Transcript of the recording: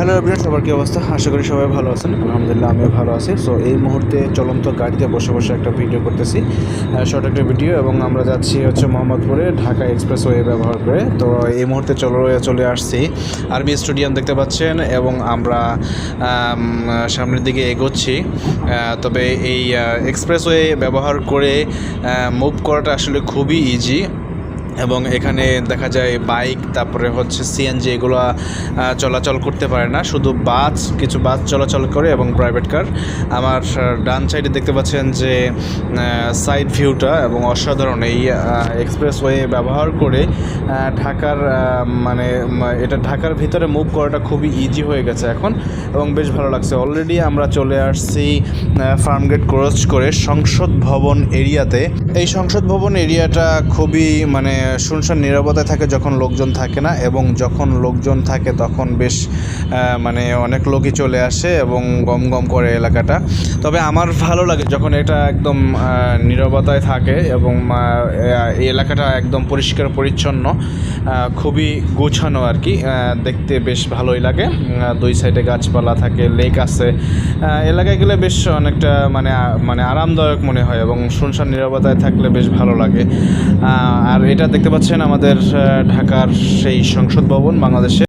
Hello everyone, সবার কী অবস্থা? আশা করি সবাই ভালো আছেন। আলহামদুলিল্লাহ, আমিও ভালো আছি। সো এই মুহূর্তে চলন্ত গাড়িতে বসে বসে একটা ভিডিও করতেছি। শর্ট একটা ভিডিও এবং আমরা যাচ্ছি হচ্ছে মোহাম্মদপুরে ঢাকা এক্সপ্রেসওয়ে ব্যবহার করে। তো, এই মুহূর্তে চলে চলে আসছি। আর্মি স্টেডিয়াম দেখতে পাচ্ছেন এবং আমরা সামনের দিকে এগোচ্ছি। তবে এই এক্সপ্রেসওয়ে ব্যবহার করে মুভ করাটা আসলে খুবই ইজি এবং এখানে দেখা যায় বাইক, তারপরে হচ্ছে সিএনজি এগুলো চলাচল করতে পারে না। শুধু বাস, কিছু বাস চলাচল করে এবং প্রাইভেট কার আমার ডান সাইডে দেখতে পাচ্ছেন যে সাইড ভিউটা এবং অসাধারণ। এই এক্সপ্রেসওয়ে ব্যবহার করে ঢাকার মানে এটা ঢাকার ভিতরে মুভ করাটা খুবই ইজি হয়ে গেছে এখন এবং বেশ ভালো লাগছে। অলরেডি আমরা চলে আসছি ফার্মগেট ক্রস করে সংসদ ভবন এরিয়াতে এই সংসদ ভবন এরিয়াটা খুবই মানে শুনশান নিরাপত্তায় থাকে যখন লোকজন থাকে না, এবং যখন লোকজন থাকে তখন বেশ মানে অনেক লোকই চলে আসে এবং গম গম করে এলাকাটা। তবে আমার ভালো লাগে যখন এটা একদম নীরবতায় থাকে এবং এই এলাকাটা একদম পরিষ্কার পরিচ্ছন্ন খুবই গোছানো আর কি দেখতে বেশ ভালোই লাগে। দুই সাইডে গাছপালা থাকে, লেক আছে এলাকায় গেলে বেশ অনেকটা মানে মানে আরামদায়ক মনে হয় এবং শুনশান নিরাপত্তায় থাকলে বেশ ভালো লাগে। আর এটা দেখতে পাচ্ছেন আমাদের ঢাকার সেই সংসদ ভবন বাংলাদেশে।